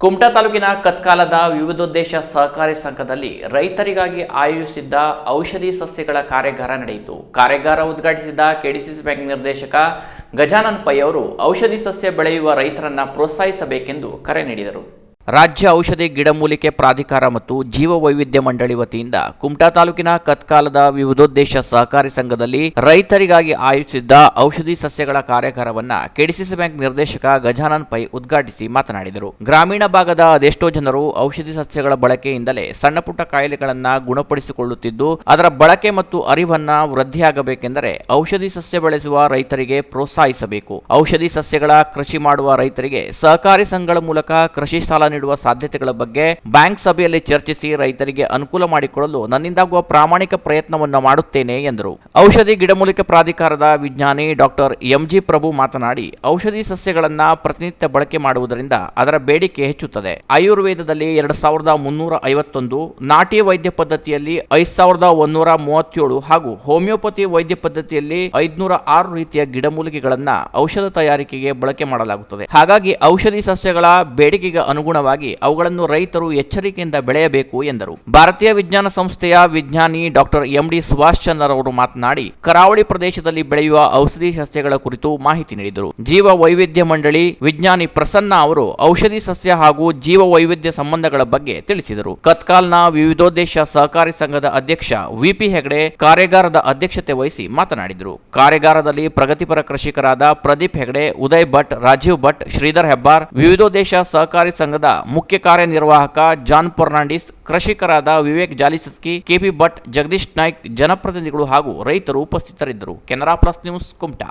ಕುಮಟಾ ತಾಲೂಕಿನ ಕತ್ಕಾಲದ ವಿವಿಧೋದ್ದೇಶ ಸಹಕಾರಿ ಸಂಘದಲ್ಲಿ ರೈತರಿಗಾಗಿ ಆಯೋಜಿಸಿದ್ದ ಔಷಧಿ ಸಸ್ಯಗಳ ಕಾರ್ಯಾಗಾರ ನಡೆಯಿತು. ಕಾರ್ಯಾಗಾರ ಉದ್ಘಾಟಿಸಿದ ಕೆಡಿಸಿಸಿ ಬ್ಯಾಂಕ್ ನಿರ್ದೇಶಕ ಗಜಾನನ್ ಪೈ ಅವರು ಔಷಧಿ ಸಸ್ಯ ಬೆಳೆಯುವ ರೈತರನ್ನ ಪ್ರೋತ್ಸಾಹಿಸಬೇಕೆಂದು ಕರೆ ನೀಡಿದರು. ರಾಜ್ಯ ಔಷಧಿ ಗಿಡಮೂಲಿಕೆ ಪ್ರಾಧಿಕಾರ ಮತ್ತು ಜೀವ ವೈವಿಧ್ಯ ಮಂಡಳಿ ವತಿಯಿಂದ ಕುಮಟಾ ತಾಲೂಕಿನ ಕತ್ಕಾಲದ ವಿವಿಧೋದ್ದೇಶ ಸಹಕಾರಿ ಸಂಘದಲ್ಲಿ ರೈತರಿಗಾಗಿ ಆಯೋಜಿಸಿದ್ದ ಔಷಧಿ ಸಸ್ಯಗಳ ಕಾರ್ಯಾಗಾರವನ್ನ ಕೆಡಿಸಿಸಿ ಬ್ಯಾಂಕ್ ನಿರ್ದೇಶಕ ಗಜಾನನ್ ಪೈ ಉದ್ಘಾಟಿಸಿ ಮಾತನಾಡಿದರು. ಗ್ರಾಮೀಣ ಭಾಗದ ಅದೆಷ್ಟೋ ಜನರು ಔಷಧಿ ಸಸ್ಯಗಳ ಬಳಕೆಯಿಂದಲೇ ಸಣ್ಣಪುಟ್ಟ ಕಾಯಿಲೆಗಳನ್ನ ಗುಣಪಡಿಸಿಕೊಳ್ಳುತ್ತಿದ್ದು, ಅದರ ಬಳಕೆ ಮತ್ತು ಅರಿವನ್ನ ವೃದ್ಧಿಯಾಗಬೇಕೆಂದರೆ ಔಷಧಿ ಸಸ್ಯ ಬೆಳೆಸುವ ರೈತರಿಗೆ ಪ್ರೋತ್ಸಾಹಿಸಬೇಕು. ಔಷಧಿ ಸಸ್ಯಗಳ ಕೃಷಿ ಮಾಡುವ ರೈತರಿಗೆ ಸಹಕಾರಿ ಸಂಘಗಳ ಮೂಲಕ ಕೃಷಿ ಸಾಲ ನೀಡುವ ಸಾಧ್ಯತೆಗಳ ಬಗ್ಗೆ ಬ್ಯಾಂಕ್ ಸಭೆಯಲ್ಲಿ ಚರ್ಚಿಸಿ ರೈತರಿಗೆ ಅನುಕೂಲ ಮಾಡಿಕೊಡಲು ನನ್ನಿಂದಾಗುವ ಪ್ರಾಮಾಣಿಕ ಪ್ರಯತ್ನವನ್ನು ಮಾಡುತ್ತೇನೆ ಎಂದರು. ಔಷಧಿ ಗಿಡಮೂಲಿಕೆ ಪ್ರಾಧಿಕಾರದ ವಿಜ್ಞಾನಿ ಡಾಕ್ಟರ್ ಎಂಜಿ ಪ್ರಭು ಮಾತನಾಡಿ, ಔಷಧಿ ಸಸ್ಯಗಳನ್ನ ಪ್ರತಿನಿತ್ಯ ಬಳಕೆ ಮಾಡುವುದರಿಂದ ಅದರ ಬೇಡಿಕೆ ಹೆಚ್ಚುತ್ತದೆ. ಆಯುರ್ವೇದದಲ್ಲಿ ಎರಡು ಸಾವಿರದ ಮುನ್ನೂರ ಐವತ್ತೊಂದು, ನಾಟಿ ವೈದ್ಯ ಪದ್ಧತಿಯಲ್ಲಿ ಐದ್ ಸಾವಿರದ ಒಂದೂರ ಮೂವತ್ತೇಳು ಹಾಗೂ ಹೋಮಿಯೋಪತಿ ವೈದ್ಯ ಪದ್ಧತಿಯಲ್ಲಿ ಐದುನೂರ ಆರು ರೀತಿಯ ಗಿಡಮೂಲಿಕೆಗಳನ್ನ ಔಷಧ ತಯಾರಿಕೆಗೆ ಬಳಕೆ ಮಾಡಲಾಗುತ್ತದೆ. ಹಾಗಾಗಿ ಔಷಧಿ ಸಸ್ಯಗಳ ಬೇಡಿಕೆಗೆ ಅನುಗುಣವಾಗಿ ಅವುಗಳನ್ನು ರೈತರು ಎಚ್ಚರಿಕೆಯಿಂದ ಬೆಳೆಯಬೇಕು ಎಂದರು. ಭಾರತೀಯ ವಿಜ್ಞಾನ ಸಂಸ್ಥೆಯ ವಿಜ್ಞಾನಿ doctor M D Subhash Chandra ಅವರು ಮಾತನಾಡಿ, ಕರಾವಳಿ ಪ್ರದೇಶದಲ್ಲಿ ಬೆಳೆಯುವ ಔಷಧಿ ಸಸ್ಯಗಳ ಕುರಿತು ಮಾಹಿತಿ ನೀಡಿದರು. ಜೀವ ವೈವಿಧ್ಯ ಮಂಡಳಿ ವಿಜ್ಞಾನಿ ಪ್ರಸನ್ನ ಅವರು ಔಷಧಿ ಸಸ್ಯ ಹಾಗೂ ಜೀವ ವೈವಿಧ್ಯ ಸಂಬಂಧಗಳ ಬಗ್ಗೆ ತಿಳಿಸಿದರು. ಕತ್ಕಾಲ್ನ ವಿವಿಧೋದ್ದೇಶ ಸಹಕಾರಿ ಸಂಘದ ಅಧ್ಯಕ್ಷ ವಿಪಿ ಹೆಗಡೆ ಕಾರ್ಯಾಗಾರದ ಅಧ್ಯಕ್ಷತೆ ವಹಿಸಿ ಮಾತನಾಡಿದರು. ಕಾರ್ಯಾಗಾರದಲ್ಲಿ ಪ್ರಗತಿಪರ ಕೃಷಿಕರಾದ ಪ್ರದೀಪ್ ಹೆಗಡೆ, ಉದಯ್ ಭಟ್, ರಾಜೀವ್ ಭಟ್, ಶ್ರೀಧರ್ ಹೆಬ್ಬಾರ್, ವಿವಿಧೋದ್ದೇಶ ಸಹಕಾರಿ ಸಂಘದ ಮುಖ್ಯ ಕಾರ್ಯನಿರ್ವಾಹಕ ಜಾನ್ ಫರ್ನಾಂಡಿಸ್, ಕೃಷಿಕರಾದ ವಿವೇಕ್ ಜಾಲಿಸಸ್ಕಿ, ಕೆಪಿ ಭಟ್, ಜಗದೀಶ್ ನಾಯ್ಕ್, ಜನಪ್ರತಿನಿಧಿಗಳು ಹಾಗೂ ರೈತರು ಉಪಸ್ಥಿತರಿದ್ದರು. Canara plus news Kumta.